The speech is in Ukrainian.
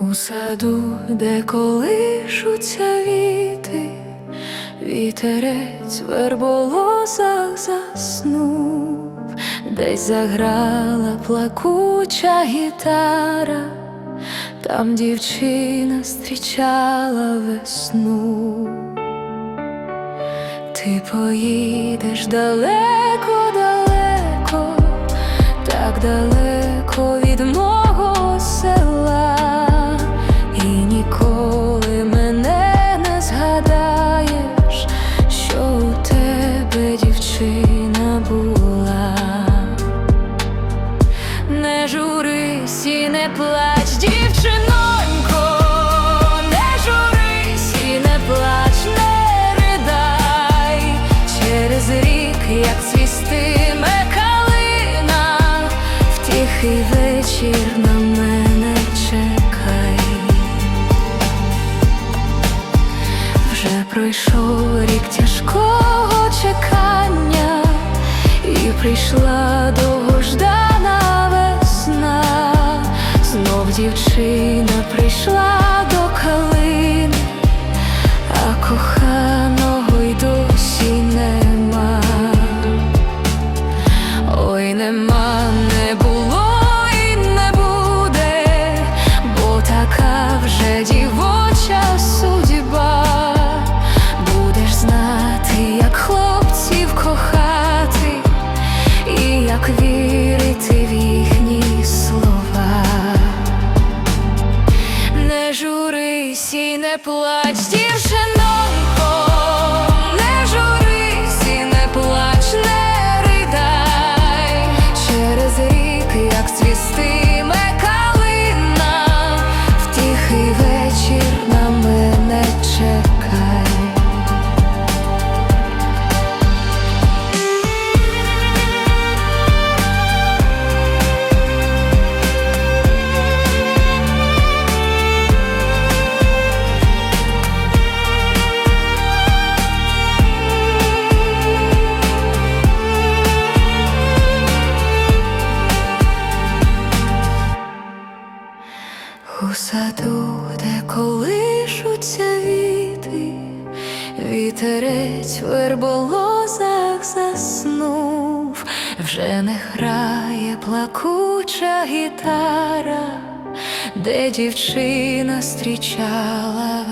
У саду, де колишуться віти, вітерець в верболозах заснув, десь заграла плакуча гітара, там дівчина зустрічала весну. Ти поїдеш далеко, далеко, так далеко дівчина була. Не журись і не плач, дівчинонько, не журись і не плач, не ридай через рік, як цвістиме калина, в тихий вечір прийшла як вірити в їхні слова. Не журись і не плач, дівчинонько, саду, де колишуться віти, вітерець в верболозах заснув, вже не грає плакуча гітара, де дівчина зустрічала